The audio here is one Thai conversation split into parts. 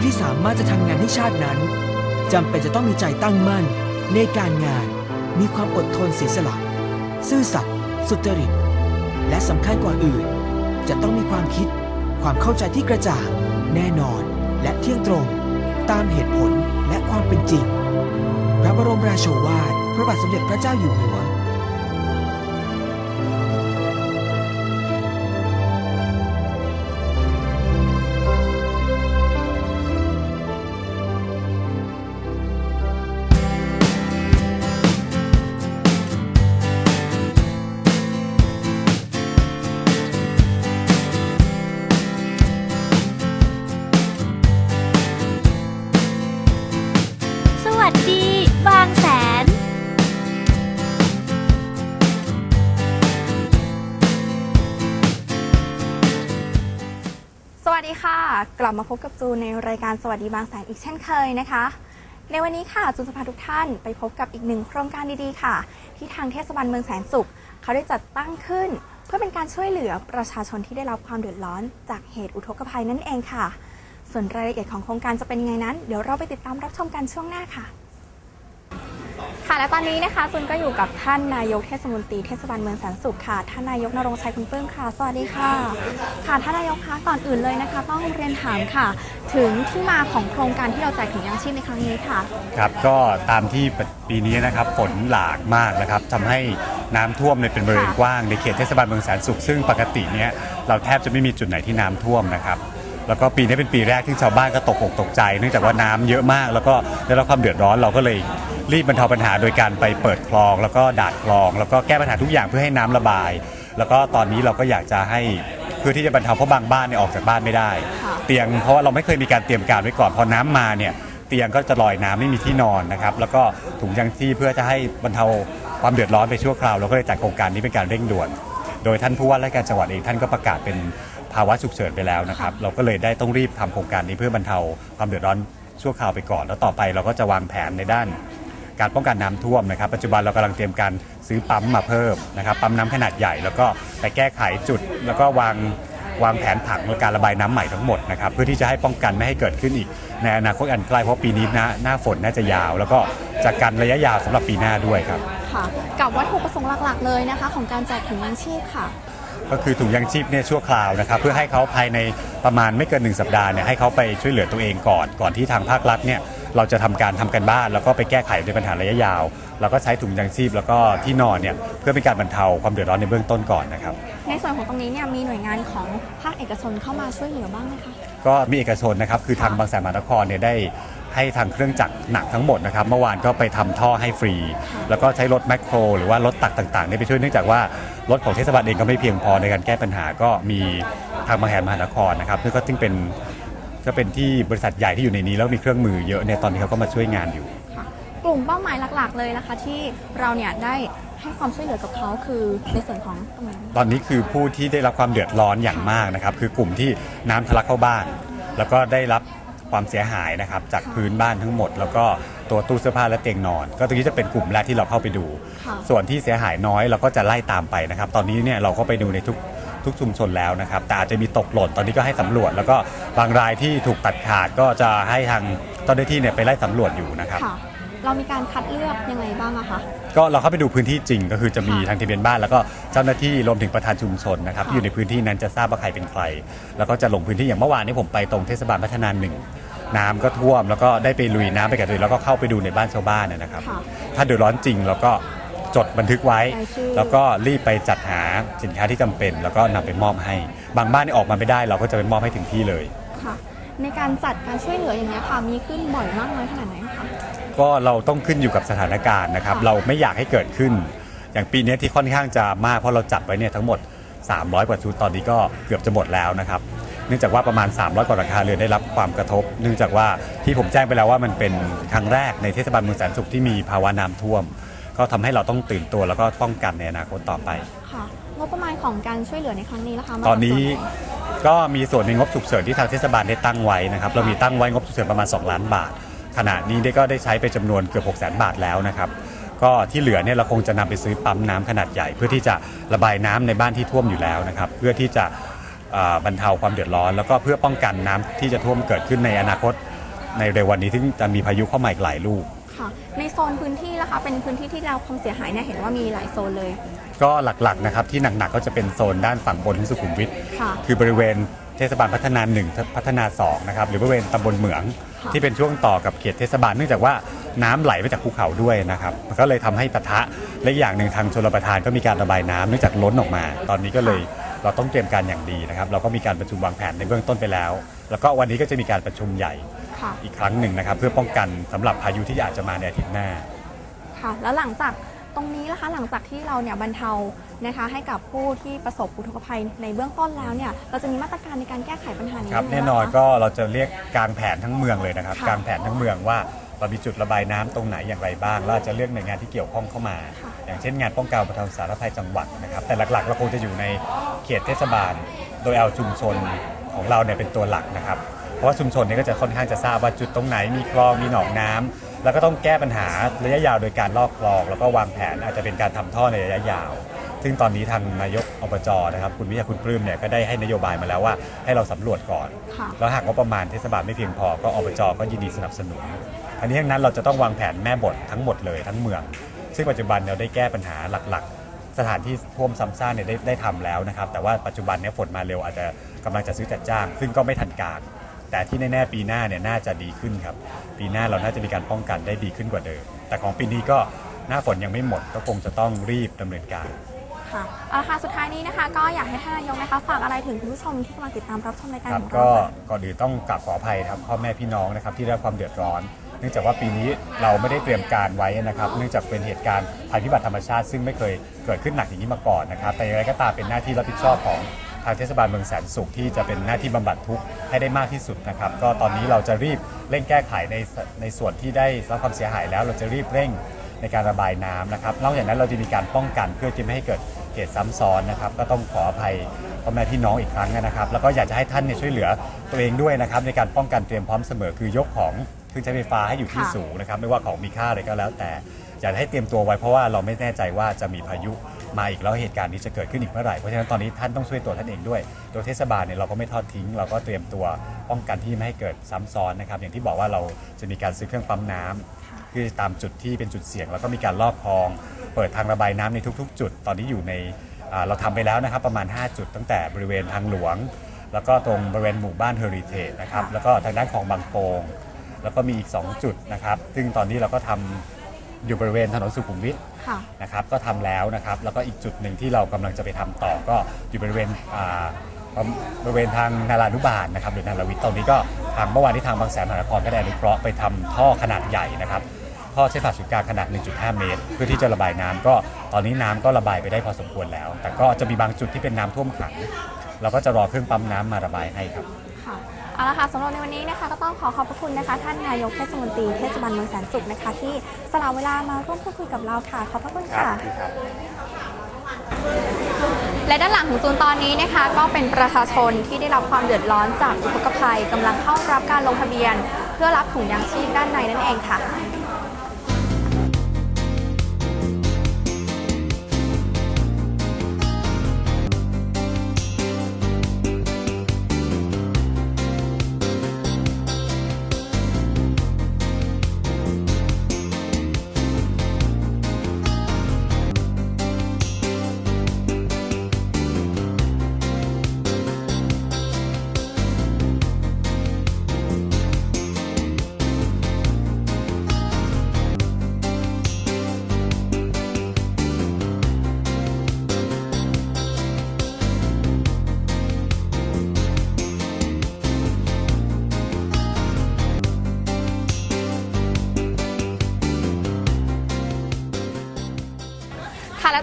ผู้ที่สามารถจะทำงานให้ชาตินั้นจำเป็นจะต้องมีใจตั้งมั่น ในการงานมีความอดทนเสียสละ ซื่อสัตย์สุจริต และสำคัญกว่าอื่น จะต้องมีความคิด ความเข้าใจที่กระจ่างแน่นอนและเที่ยงตรง ตามเหตุผลและความเป็นจริง พระบรมราโชวาท พระบาทสมเด็จพระเจ้าอยู่หัว กลับมาพบกับจูนในรายการสวัสดีบางแสนอีกเช่นเคยนะคะ ในวันนี้ค่ะจูนจะพาทุกท่านไปพบกับอีกหนึ่งโครงการดีๆค่ะ ที่ทางเทศบาลเมืองแสนสุข เขาได้จัดตั้งขึ้น เพื่อเป็นการช่วยเหลือประชาชนที่ได้รับความเดือดร้อน จากเหตุอุทกภัยนั่นเองค่ะ ส่วนรายละเอียดของโครงการจะเป็นยังไงนั้น เดี๋ยวเราไปติดตามรับชมกันช่วงหน้าค่ะ ค่ะและตอนนี้นะคะจุนก็อยู่กับท่านนายกเทศมนตรีเทศบาลเมืองแสนสุขค่ะท่านนายกนรงชัยคุณปลื้มค่ะ สวัสดีค่ะ ค่ะท่านนายกคะก่อนอื่นเลยนะคะ ต้องเรียนถามค่ะ ถึงที่มาของโครงการที่เราแจกถุงยางชีพในครั้งนี้ค่ะ ครับก็ตามที่ปีนี้นะครับฝนหลากมากนะครับทำให้น้ำท่วมในเป็นบริเวณกว้างในเขตเทศบาลเมืองแสนสุขซึ่งปกติเนี้ยเราแทบจะไม่มีจุดไหนที่น้ำท่วมนะครับ แล้วก็ปีนี้เป็นปีแรกที่ชาวบ้านก็ตกอกตกใจ เนื่องจากว่าน้ำเยอะมาก แล้วก็ได้รับความเดือดร้อนเราก็เลยรีบบรรเทาปัญหาโดยการไปเปิดคลอง แล้วก็ดาดคลอง แล้วก็แก้ปัญหาทุกอย่างเพื่อให้น้ำระบาย แล้วก็ตอนนี้เราก็อยากจะให้เพื่อที่จะบรรเทาเพราะบางบ้านเนี่ยออกจากบ้านไม่ได้ เตียงเพราะว่าเราไม่เคยมีการเตรียมการไว้ก่อนพอน้ำมาเนี่ยเตียงก็จะลอยน้ำไม่มีที่นอนนะครับแล้วก็ถุงยังชีพเพื่อจะให้บรรเทาความเดือดร้อนไปชั่วคราวเราก็เลยจัดโครงการนี้เป็นการเร่งด่วน โดยท่านผู้ว่าราชการจังหวัดเองท่านก็ประกาศเป็น ภาวะฉุกเฉินไปแล้วนะครับ เราก็เลยได้ต้องรีบทำโครงการนี้เพื่อบรรเทาความเดือดร้อนชั่วคราวไปก่อน แล้วต่อไปเราก็จะวางแผนในด้าน การป้องกันน้ำท่วมนะครับ ปัจจุบันเรากำลังเตรียมการซื้อปั๊มมาเพิ่มนะครับปั๊มน้ำขนาดใหญ่ แล้วก็ไปแก้ไขจุด แล้วก็วางวางแผนผังในการระบายน้ำใหม่ทั้งหมดนะครับเพื่อที่จะให้ป้องกันไม่ให้เกิดขึ้นอีก ในอนาคตอันใกล้เพราะปีนี้หน้าหน้าฝนน่าจะยาว แล้วก็จากการระยะยาวสำหรับปีหน้าด้วยครับค่ะกับวัตถุประสงค์หลักๆ เลยนะคะ ของการแจกถุงยางชีพค่ะ ก็คือถุงยางชีพเนี่ยชั่วคราวนะครับเพื่อให้เขาภายในประมาณไม่เกิน 1 สัปดาห์เนี่ยให้เขาไปช่วยเหลือตัวเองก่อน ก่อนที่ทางภาครัฐเนี่ยเราจะทำการทำกันบ้าน แล้วก็ไปแก้ไขในปัญหาระยะยาว แล้วก็ใช้ถุงยางชีพแล้วก็ที่นอนเนี่ยเพื่อเป็นการบรรเทาความเดือดร้อนในเบื้องต้นก่อนนะครับในส่วนของตรงนี้เนี่ยมีหน่วยงานของภาคเอกชนเข้ามาช่วยเหลือบ้างไหมคะก็มีเอกชนนะครับคือทางบางแสนมหานครเนี่ยได้ ให้ทางเครื่องจักรหนักทั้งหมดนะครับ เมื่อวานก็ไปทำท่อให้ฟรี แล้วก็ใช้รถแมคโคร หรือว่ารถตักต่างๆเนี่ยไปช่วยเนื่องจากว่ารถของเทศบาลเองก็ไม่เพียงพอในการแก้ปัญหาก็มีทางบางแสนมหานครนะครับซึ่งก็ซึ่งเป็นก็เป็นที่บริษัทใหญ่ที่อยู่ในนี้แล้วมีเครื่องมือเยอะเนี่ยตอนนี้เขาก็มาช่วยงานอยู่ค่ะกลุ่มเป้าหมายหลักๆ เลยนะคะที่เราเนี่ยได้ให้ความช่วยเหลือกับเขาคือในส่วนของตรงไหนบ้างตอนนี้คือผู้ที่ได้รับความเดือดร้อนอย่างมากนะครับ คือกลุ่มที่น้ำทะลักเข้าบ้าน แล้วก็ได้รับ ความเสียหายนะครับจากพื้นบ้านทั้งหมด แล้วก็ตัวตู้เสื้อผ้าและเตียงนอน ก็ตรงนี้จะเป็นกลุ่มแรกที่เราเข้าไปดูค่ะส่วนที่เสียหายน้อยเราก็จะไล่ตามไปนะครับ ตอนนี้เนี่ยเราก็ไปดูในทุกทุกชุมชนแล้วนะครับ แต่อาจจะมีตกหล่นตอนนี้ก็ให้สำรวจ แล้วก็บางรายที่ถูกตัดขาดก็จะให้ทางเจ้าหน้าที่เนี่ยไปไล่สำรวจอยู่นะครับค่ะ เรามีการคัดเลือกยังไงบ้างอะคะ ก็เราเข้าไปดูพื้นที่จริงก็คือจะมีค่ะทางทะเบียนบ้าน แล้วก็เจ้าหน้าที่รวมถึงประธานชุมชนนะครับค่ะที่อยู่ในพื้นที่นั้นจะทราบว่าใครเป็นใคร แล้วก็จะลงพื้นที่อย่างเมื่อวานนี้ผมไปตรงเทศบาลพัฒนาหนึ่งน้ำก็ท่วมแล้วก็ได้ไปลุยน้ำไปกับตัวเองแล้วก็เข้าไปดูในบ้านชาวบ้านนะนะครับ ค่ะถ้าเดือดร้อนจริงเราก็จดบันทึกไว้ รายชื่อ แล้วก็รีบไปจัดหาสินค้าที่จำเป็น แล้วก็นำไปมอบให้ บางบ้านนี่ออกมาไม่ได้ เราก็จะไปมอบให้ถึงที่เลย ค่ะ ในการจัดการช่วยเหลืออย่างนี้ยค่ะ มีขึ้นบ่อยมากน้อยขนาดไหนคะ ก็เราต้องขึ้นอยู่กับสถานการณ์นะครับค่ะเราไม่อยากให้เกิดขึ้น อย่างปีนี้ที่ค่อนข้างจะมากเพราะเราจัดไว้เนี่ยทั้งหมด 300 กว่าชุดตอนนี้ก็เกือบจะหมดแล้วนะครับ เนื่องจากว่าประมาณ 300 กว่าหลังคาเรือนได้รับความกระทบ เนื่องจากว่าที่ผมแจ้งไปแล้วว่ามันเป็นครั้งแรกในเทศบาลเมืองแสนสุขที่มีภาวะน้ำท่วม ก็ทำให้เราต้องตื่นตัวแล้วก็ป้องกันในอนาคตต่อไปค่ะงบประมาณของการช่วยเหลือในครั้งนี้นะคะมาตอนนี้จากส่วไหก็มีส่วนในงบฉุกเฉินที่ทางเทศบาลได้ตั้งไว้นะครับ เรามีตั้งไว้งบฉุกเฉินประมาณ 2 ล้านบาท ขณะนี้ได้ก็ได้ใช้ไปจำนวนเกือบ6 0 0 0 0 บาทแล้วนะครับก็ที่เหลือเนี่ยเราคงจะนำไปซื้อปั๊มน้ำขนาดใหญ่ เพื่อที่จะระบายน้ำในบ้านที่ท่วมอยู่แล้วนะครับเพื่อที่จะอ่าบรรเทาความเดือดร้อน แล้วก็เพื่อป้องกันน้ำที่จะท่วมเกิดขึ้นในอนาคต ในเร็ววันนี้ที่จะมีพายุเข้ามาอีกหลายลูกค่ะในโซนพื้นที่นะคะเป็นพื้นที่ที่เราความเสียหายเนี่ยเห็นว่ามีหลายโซนเลย ก็หลักๆนะครับที่หนักๆก็จะเป็นโซนด้านฝั่งบนของสุขุมวิทค่ะคือ บริเวณ เทศบาลพัฒนาหนึ่งพัฒนาสองนะครับหรือบริเวณตำบลเหมืองค่ะที่เป็นช่วงต่อกับเขตเทศบาลเนื่องจากว่าน้ำไหลมาจากภูเขาด้วยนะครับมันก็เลยทำให้ปะทะและอีกอย่างหนึ่งทางชลประทานก็มีการระบายน้ำเนื่องจากล้นออกมา ตอนนี้ก็เลยเราต้องเตรียมการอย่างดีนะครับ เราก็มีการประชุมวางแผนในเบื้องต้นไปแล้ว แล้วก็วันนี้ก็จะมีการประชุมใหญ่ค่ะอีกครั้งหนึ่งนะครับ เพื่อป้องกันสำหรับพายุที่อาจจะมาในอาทิตย์หน้าค่ะแล้วหลังจาก ตรงนี้นะคะหลังจากที่เราเนี่ยบรรเทานะคะให้กับผู้ที่ประสบอุทกภัยในเบื้องต้นแล้วเนี่ยเราจะมีมาตรการในการแก้ไขปัญหานี้ครับยังไงแน่นอนบ้างคะ ก็เราจะเรียกกลางแผนทั้งเมืองเลยนะครับค่ะกลางแผนทั้งเมืองว่าเรามีจุดระบายน้ำตรงไหนอย่างไรบ้างแล้วเราจะเลือกหน่วยงานที่เกี่ยวข้องเข้ามา ค่ะอย่างเช่นงานป้องกันบรรเทาสาธารณภัยจังหวัดนะครับแต่หลักๆ เราคงจะอยู่ในเขตเทศบาล โดยเอาชุมชนของเราเนี่ยเป็นตัวหลักนะครับ เพราะว่าชุมชนเนี้ก็จะค่อนข้างจะทราบว่าจุดตรงไหนมีคลองมีหนองน้ำ แล้วก็ต้องแก้ปัญหาระยะยาวโดยการลอกคลอง แล้วก็วางแผนอาจจะเป็นการทำท่อในระยะยาว ซึ่งตอนนี้ทางนายกอบจนะครับคุณวิทยาคุณปลื้มเนี่ยก็ได้ให้นโยบายมาแล้วว่าให้เราสำรวจก่อนค่ะแล้วหากว่าประมาณเทศบาลไม่เพียงพอก็อบจก็ยินดีสนับสนุนอันนี้ทั้งนั้นเราจะต้องวางแผนแม่บททั้งหมดเลยทั้งเมือง ซึ่งปัจจุบันเราได้แก้ปัญหาหลักๆสถานที่ท่วมซ้ำซากเนี่ยได้ได้ทำแล้วนะครับ แต่ว่าปัจจุบันเนี่ยฝนมาเร็วอาจจะกำลังจะซื้อจัดจ้าง ซึ่งก็ไม่ทันการ แต่ที่แน่ๆปีหน้าเนี่ยน่าจะดีขึ้นครับ ปีหน้าเราน่าจะมีการป้องกันได้ดีขึ้นกว่าเดิม แต่ของปีนี้ก็หน้าฝนยังไม่หมด ก็คงจะต้องรีบดำเนินการ ค่ะเอาละค่ะสุดท้ายนี้นะคะ ก็อยากให้ท่านนายกนะคะฝากอะไรถึงคุณผู้ชมที่กำลังติดตามรับชมรายการครับของก็เราค่ะก่อนอื่นต้องกราบขออภัยครับพ่อแม่พี่น้องนะครับที่ได้รับความเดือดร้อน เนื่องจากว่าปีนี้เราไม่ได้เตรียมการไว้นะครับ เนื่องจากเป็นเหตุการณ์ภัยพิบัติธรรมชาติ ซึ่งไม่เคยเกิดขึ้นหนักอย่างนี้มาก่อนนะครับแต่อย่างไรก็ตามเป็นหน้าที่รับผิดชอบของทางเทศบาลเมืองแสนสุขที่จะเป็นหน้าที่บำบัดทุกข์ให้ได้มากที่สุดนะครับ ก็ตอนนี้เราจะรีบเร่งแก้ไขในในส่วนที่ได้รับความเสียหายแล้วเราจะรีบเร่งในการระบายน้ำนะครับนอกจากนั้นเราจะมีการป้องกันเพื่อที่ไม่ให้เกิดเหตุซ้ำซ้อนนะครับ ก็ต้องขออภัยพ่อแม่พี่น้องอีกครั้งนะครับ แล้วก็อยากจะให้ท่านเนี่ยช่วยเหลือตัวเองด้วยนะครับ ในการป้องกันเตรียมพร้อมเสมอคือยกของเครื่องใช้ไฟฟ้าให้อยู่ที่สูงนะครับ ไม่ว่าของมีค่าอะไรก็แล้วแต่อยากให้เตรียมตัวไว้เพราะว่าเราไม่แน่ใจว่าจะมีพายุ มาอีกแล้วเหตุการณ์นี้จะเกิดขึ้นอีกเมื่อไหร่เพราะฉะนั้นตอนนี้ท่านต้องช่วยตัวท่านเองด้วย โดยเทศบาลเนี่ยเราก็ไม่ทอดทิ้ง เราก็เตรียมตัวป้องกันที่ไม่ให้เกิดซ้ำซ้อนนะครับอย่างที่บอกว่าเราจะมีการซื้อเครื่องปั๊มน้ำ คือตามจุดที่เป็นจุดเสี่ยงแล้วก็มีการลอกคลอง เปิดทางระบายน้ำในทุก ๆ จุด ตอนนี้อยู่ในอ่าเราทำไปแล้วนะครับประมาณ 5 จุดตั้งแต่บริเวณทางหลวง แล้วก็ตรงบริเวณหมู่บ้านเฮอริเทจนะครับค่ะแล้วก็ทางด้านของบางโปงแล้วก็มีอีก 2 จุดนะครับ ซึ่งตอนนี้เราก็ทำ อยู่บริเวณถนนสุขุมวิทค่ะ นะครับก็ทำแล้วนะครับ แล้วก็อีกจุดหนึ่งที่เรากำลังจะไปทำต่อก็อยู่บริเวณอ่าบริเวณทางนารานุบาลนะครับหรือนาราวิทย์ตอนนี้ก็ทางเมื่อวานที่ทางบางแสนมหานครก็ได้อนุเคราะห์ไปทำท่อขนาดใหญ่นะครับท่อใช้ผ่าศูนย์กลางขนาด 1.5 เมตร เพื่อที่จะระบายน้ำก็ตอนนี้น้ำก็ระบายไปได้พอสมควรแล้ว แต่ก็จะมีบางจุดที่เป็นน้ำท่วมขัง เราก็จะรอเครื่องปั๊มน้ำมาระบายให้ครับค่ะ เอาละค่ะสำหรับในวันนี้นะคะก็ต้องขอขอบพระคุณนะคะ ท่านนายกเทศมนตรีเทศบาลเมืองแสนสุขนะคะ ที่สละเวลามาร่วมพูดคุยกับเราค่ะ ขอบพระคุณค่ะ และด้านหลังของจูนตอนนี้นะคะ ก็เป็นประชาชนที่ได้รับความเดือดร้อนจากอุทกภัยกำลังเข้ารับการลงทะเบียน เพื่อรับถุงยางชีพด้านในนั่นเองค่ะ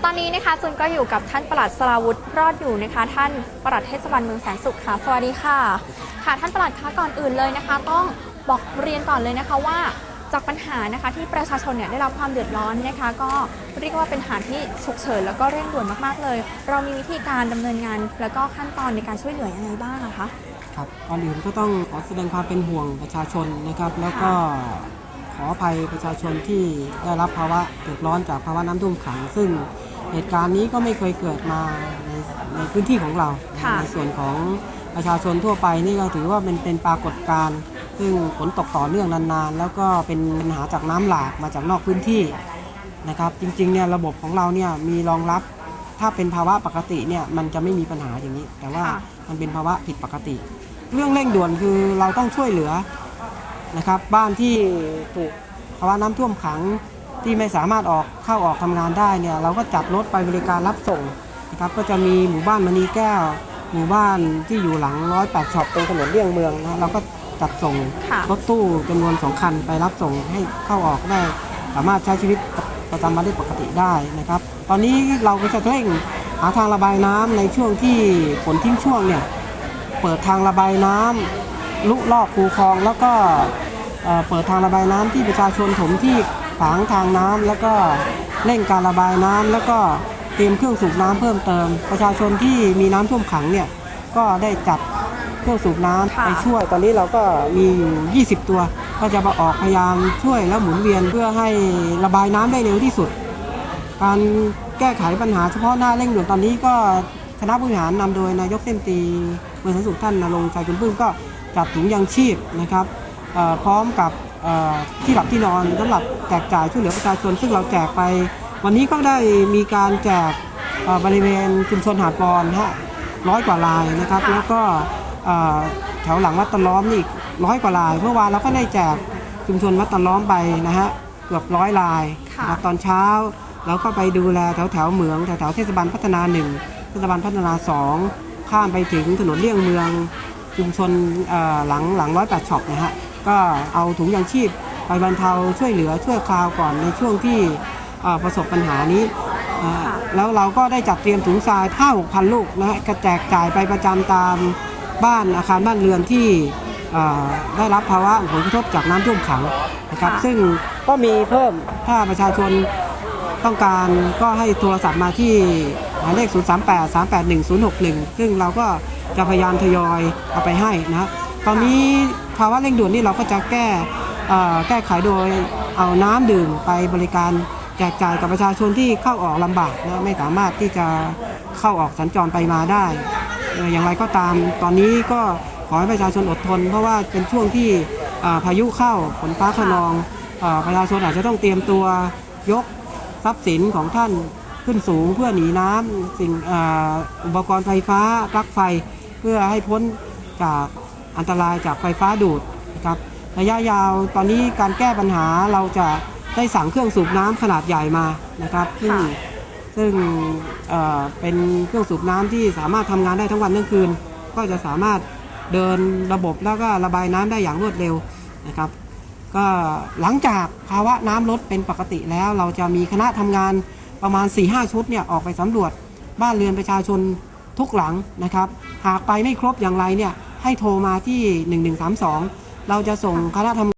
ตอนนี้นะคะจุนก็อยู่กับท่านประหลัดสราวุธรอดอยู่นะคะ ท่านประหลัดเทศบาลเมืองแสนสุขค่ะสวัสดีค่ะ ค่ะท่านประหลัดคะก่อนอื่นเลยนะคะ ต้องบอกเรียนก่อนเลยนะคะว่าจากปัญหานะคะที่ประชาชนเนี่ยได้รับความเดือดร้อนนะคะ ก็เรียกว่าเป็นปัญหาที่ฉุกเฉินแล้วก็เร่งด่วนมากๆเลย เรามีวิธีการดำเนินงาน แล้วก็ขั้นตอนในการช่วยเหลือยังไงบ้างอะคะครับก่อนอื่นก็ต้องขอแสดงความเป็นห่วงประชาชนนะครับ แล้วก็ขออภัยประชาชนที่ได้รับภาวะเดือดร้อนจากภาวะน้ำท่วมขัง ซึ่ง เหตุการณ์นี้ก็ไม่เคยเกิดมาในในพื้นที่ของเรา ค่ะ ในส่วนของประชาชนทั่วไปนี่ก็ถือว่าเป็นเป็นปรากฏการณ์ซึ่งฝนตกต่อเนื่องนานๆ แล้วก็เป็นปัญหาจากน้ำหลากมาจากนอกพื้นที่นะครับ จริงๆเนี่ยระบบของเราเนี่ยมีรองรับ ถ้าเป็นภาวะปกติเนี่ยมันจะไม่มีปัญหาอย่างนี้ แต่ว่าค่ะ มันเป็นภาวะผิดปกติ เรื่องเร่งด่วนคือเราต้องช่วยเหลือนะครับ บ้านที่ถูกภาวะน้ำท่วมขัง ที่ไม่สามารถออกเข้าออกทำงานได้เนี่ยเราก็จัดรถไปบริการรับส่งนะครับก็จะมีหมู่บ้านมณีแก้ว หมู่บ้านที่อยู่หลังร้อยแปดช็อปตรงถนนเลี่ยงเมืองนะเราก็จัดส่งค่ะรถตู้จำนวนสองคันไปรับส่งให้เข้าออกได้ สามารถใช้ชีวิตประจำวันได้ปกติได้นะครับ ตอนนี้เราก็จะเร่งหาทางระบายน้ำในช่วงที่ฝนทิ้งช่วงเนี่ยเปิดทางระบายน้ำลุลอกคูคลองแล้วก็เอ่อเปิดทางระบายน้ำที่ประชาชนถมที่ ขวางทางน้ำแล้วก็เร่งการระบายน้ำแล้วก็เตรียมเครื่องสูบน้ำเพิ่มเติม ประชาชนที่มีน้ำท่วมขังเนี่ยก็ได้จัดเครื่องสูบน้ำค่ะไปช่วยตอนนี้เราก็มีอยู่ 20 ตัว ก็จะมาออกพยายามช่วยแล้วหมุนเวียนเพื่อให้ระบายน้ำได้เร็วที่สุด การแก้ไขปัญหาเฉพาะหน้าเร่งด่วนตอนนี้ก็คณะผู้บริหารนำโดยนายกเต็มตรีเมืองสันสุขท่านนรงค์ชัยคุณพึ่งก็จัดถุงยางชีพนะครับเอ่อพร้อมกับเอ่อ ที่หลับที่นอนสำหรับแจกจ่ายช่วยเหลือประชาชน ซึ่งเราแจกไป วันนี้ก็ได้มีการแจกเอ่อบริเวณชุมชนหาดบอลนะฮะร้อยกว่าลายนะครับ แล้วก็เอ่อแถวหลังวัดตะล้อมนี่อีกร้อยกว่าลาย เมื่อวานเราก็ได้แจกชุมชนวัดตะล้อมไปนะฮะเกือบร้อยลายค่ะนะครับตอนเช้าเราก็ไปดูแลแถวแถวๆเหมืองแถวแถวๆเทศบาลพัฒนาหนึ่งเทศบาลพัฒนาสองข้ามไปถึงถนนเลี่ยงเมืองชุมชนเอ่อหลังหลังร้อยแปดช็อปนะฮะ ก็เอาถุงยางชีพไปบรรเทาช่วยเหลือช่วยคราวก่อนในช่วงที่เอ่อประสบปัญหานี้อ่าค่ะแล้วเราก็ได้จัดเตรียมถุงทราย5 6พันลูกนะฮะกระแจกจ่ายไปประจำตามบ้านอาคารบ้านเรือนที่เอ่อได้รับภาวะผลกระทบจากน้ำท่วมขังนะครับค่ะซึ่งก็มีเพิ่มถ้าประชาชนต้องการก็ให้โทรศัพท์มาที่หมายเลข 0 3 8 3 8 1 0 6 1 ซึ่งเราก็จะพยายามทยอยเอาไปให้นะตอนนี้ ภาวะเร่งด่วนนี่เราก็จะแก้แก้ไขโดยเอาน้ำดื่มไปบริการแจกจ่ายกับประชาชนที่เข้าออกลำบากนะไม่สามารถที่จะเข้าออกสัญจรไปมาได้ อย่างไรก็ตามตอนนี้ก็ขอให้ประชาชนอดทน เพราะว่าเป็นช่วงที่พายุเข้าฝนฟ้าขนองอประชาชนอาจจะต้องเตรียมตัวยกทรัพย์สินของท่านขึ้นสูงเพื่อหนีน้ำสิ่งออุปกรณ์ไฟฟ้าปลั๊กไฟเพื่อให้พ้นจาก อันตรายจากไฟฟ้าดูดนะครับระยะยาวตอนนี้การแก้ปัญหาเราจะได้สั่งเครื่องสูบน้ำขนาดใหญ่มานะครับซึ่งค่ะซึ่งเอ่อเป็นเครื่องสูบน้ำที่สามารถทำงานได้ทั้งวันทั้งคืน ก็จะสามารถเดินระบบแล้วก็ระบายน้ำได้อย่างรวดเร็วนะครับ ก็หลังจากภาวะน้ำลดเป็นปกติแล้ว เราจะมีคณะทำงานประมาณ 4-5 ชุดเนี่ยออกไปสำรวจบ้านเรือนประชาชนทุกหลังนะครับ หากไปไม่ครบอย่างไรเนี่ย ให้โทรมาที่ 1132 เราจะส่งคณะทำ